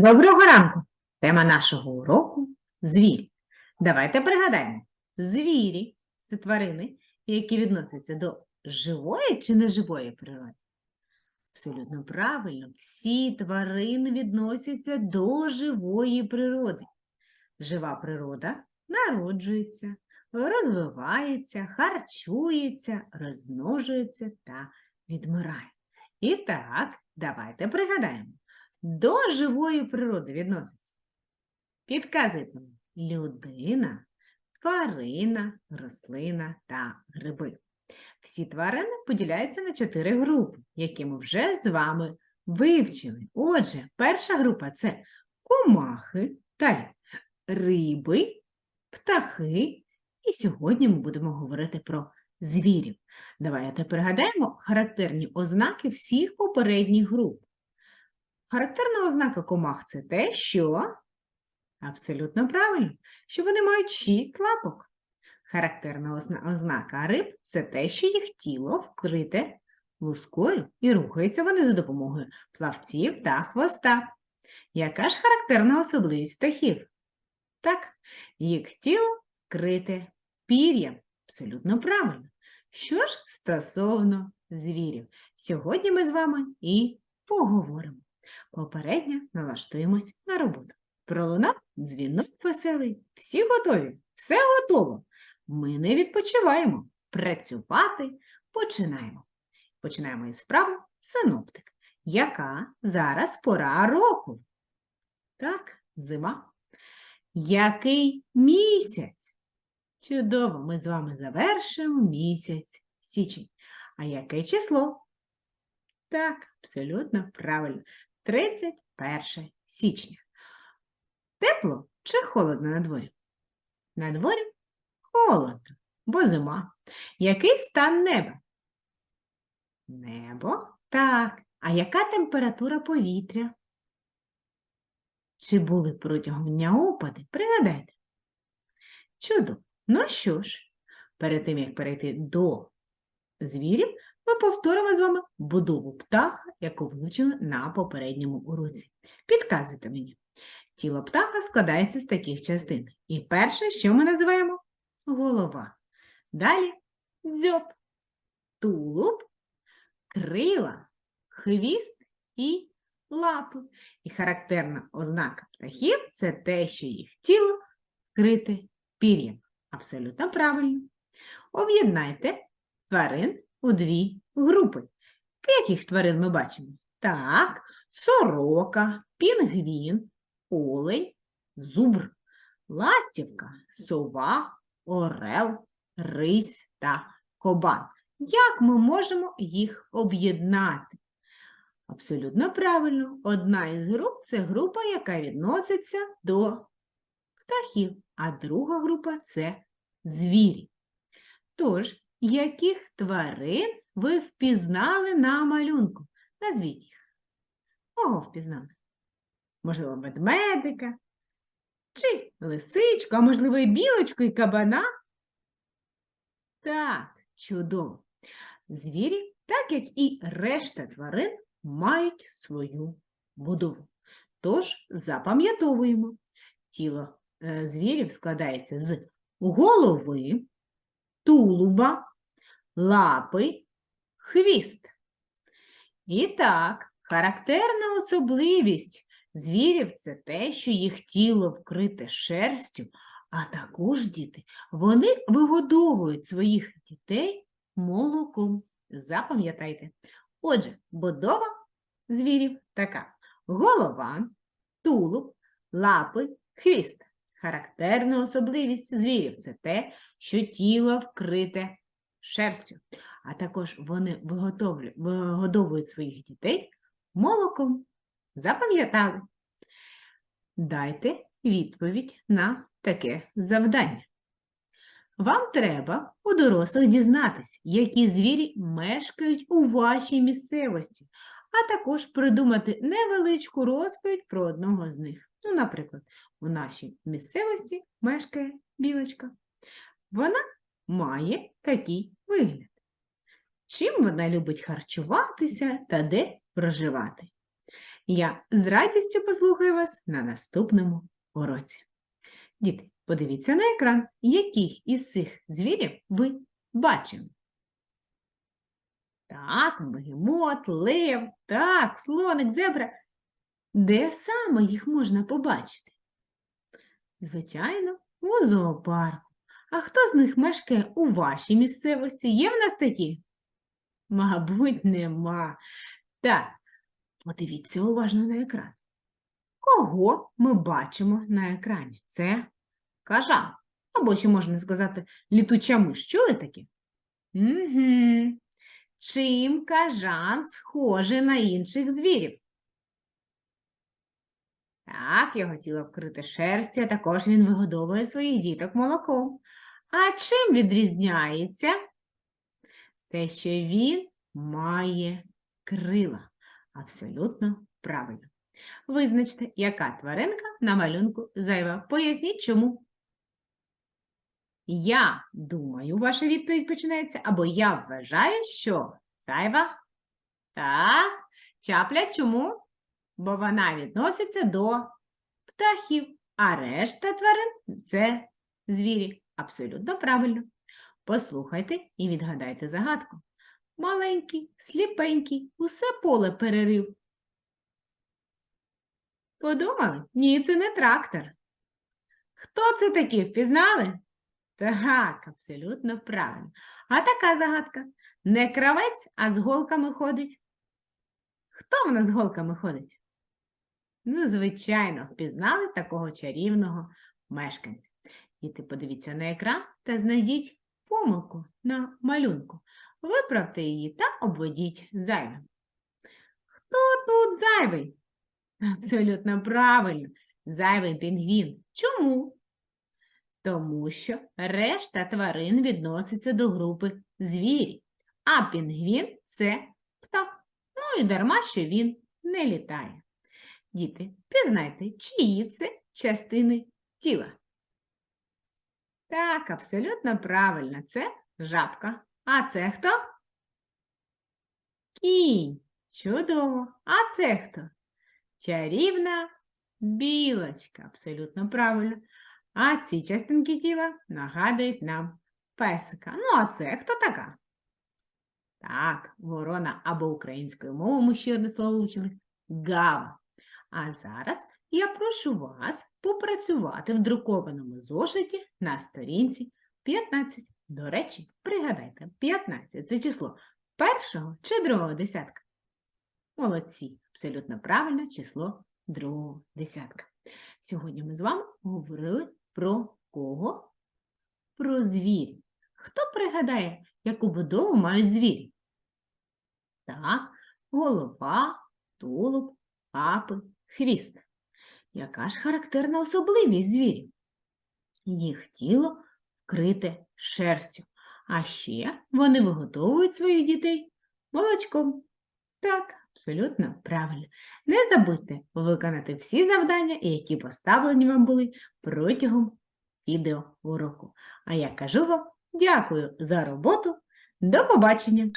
Доброго ранку! Тема нашого уроку звірі. Давайте пригадаємо: звірі це тварини, які відносяться до живої чи неживої природи. Абсолютно правильно, всі тварини відносяться до живої природи. Жива природа народжується, розвивається, харчується, розмножується та відмирає. І так, давайте пригадаємо. До живої природи відноситься. Підказуйте людина, тварина, рослина та гриби. Всі тварини поділяються на чотири групи, які ми вже з вами вивчили. Отже, перша група це комахи, далі риби, птахи. І сьогодні ми будемо говорити про звірів. Давайте пригадаємо характерні ознаки всіх попередніх груп. Характерна ознака комах це те, що абсолютно правильно, що вони мають шість лапок. Характерна ознака риб це те, що їх тіло вкрите лускою і рухаються вони за допомогою плавців та хвоста. Яка ж характерна особливість птахів? Так, їх тіло вкрите пір'ям. Абсолютно правильно. Що ж стосовно звірів, сьогодні ми з вами і поговоримо. Попередньо налаштуємось на роботу. Пролунав дзвінок веселий. Всі готові? Все готово. Ми не відпочиваємо. Працювати починаємо. Починаємо із справи синоптик. Яка зараз пора року? Так, зима. Який місяць? Чудово, ми з вами завершимо місяць січень. А яке число? Так, абсолютно правильно. 31 січня. Тепло чи холодно на дворі? На дворі холодно, бо зима. Який стан неба? Небо? Так. А яка температура повітря? Чи були протягом дня опади? Пригадайте. Чудово. Ну що ж, перед тим, як перейти до звірів, ми повторимо з вами будову птаха, яку вивчили на попередньому уроці. Підказуйте мені. Тіло птаха складається з таких частин. І перше, що ми називаємо голова. Далі дзьоб, тулуб, крила, хвіст і лапи. І характерна ознака птахів це те, що їх тіло вкрите пір'ям. Абсолютно правильно. Об'єднайте тварин у дві групи. Яких тварин ми бачимо? Так, сорока, пінгвін, олень, зубр, ластівка, сова, орел, рись та кобан. Як ми можемо їх об'єднати? Абсолютно правильно. Одна із груп це група, яка відноситься до птахів, а друга група це звірі. Тож, яких тварин ви впізнали на малюнку? Назвіть їх. Кого впізнали? Можливо, ведмедика, чи лисичку, а можливо, і білочку, і кабана? Так, чудово. Звірі, так як і решта тварин, мають свою будову. Тож запам'ятовуємо. Тіло е, звірів складається з голови, тулуба, лапи, хвіст. І так, характерна особливість звірів це те, що їх тіло вкрите шерстю, а також діти. Вони вигодовують своїх дітей молоком. Запам'ятайте. Отже, будова звірів така: голова, тулуб, лапи, хвіст. Характерна особливість звірів це те, що тіло вкрите шерстю, а також вони вигодовують своїх дітей молоком. Запам'ятали? Дайте відповідь на таке завдання. Вам треба у дорослих дізнатися, які звірі мешкають у вашій місцевості, а також придумати невеличку розповідь про одного з них. Ну, наприклад, у нашій місцевості мешкає білочка. Вона має такий вигляд. Чим вона любить харчуватися та де проживати? Я з радістю послухаю вас на наступному уроці. Діти, подивіться на екран, яких із цих звірів ви бачили. Так, бегемот, лев, так, слоник, зебра. Де саме їх можна побачити? Звичайно, у зоопарку. А хто з них мешкає у вашій місцевості? Є в нас такі? Мабуть, нема. Так, подивіться уважно на екран. Кого ми бачимо на екрані? Це кажан. Або ще можна сказати літуча миш. Чули таке? Угу. Чим кажан схожий на інших звірів? Так, його тіло вкрите шерстю, а також він вигодовує своїх діток молоком. А чим відрізняється? Те, що він має крила. Абсолютно правильно. Визначте, яка тваринка на малюнку зайва. Поясніть, чому. Я думаю, ваша відповідь починається, або я вважаю, що зайва. Так, чапля чому? Бо вона відноситься до птахів, а решта тварин це звірі. Абсолютно правильно. Послухайте і відгадайте загадку. Маленький, сліпенький, усе поле перерив. Подумали? Ні, це не трактор. Хто це такий? Впізнали? Так, абсолютно правильно. А така загадка. Не кравець, а з голками ходить. Хто в нас з голками ходить? Ну, звичайно, впізнали такого чарівного мешканця. Діти, подивіться на екран та знайдіть помилку на малюнку. Виправте її та обведіть зайвим. Хто тут зайвий? Абсолютно правильно. Зайвий пінгвін. Чому? Тому що решта тварин відноситься до групи звірі, а пінгвін це птах. Ну і дарма, що він не літає. Діти, пізнайте, чиї це частини тіла. Так, абсолютно правильно, це жабка. А це хто? Кінь. Чудово. А це хто? Чарівна білочка. Абсолютно правильно. А ці частинки тіла нагадують нам песика. Ну, а це хто така? Так, ворона або українською мовою ми ще одне слово вчили. Гава. А зараз я прошу вас попрацювати в друкованому зошиті на сторінці 15. До речі, пригадайте, 15 це число першого чи другого десятка. Молодці, абсолютно правильно число другого десятка. Сьогодні ми з вами говорили про кого? Про звірів. Хто пригадає, яку будову мають звірі? Так, голова, тулуб, лапи, хвіст. Яка ж характерна особливість звірів? Їх тіло вкрите шерстю, а ще вони виготовують своїх дітей молочком. Так, абсолютно правильно. Не забудьте виконати всі завдання, які поставлені вам були протягом відеоуроку. А я кажу вам дякую за роботу. До побачення!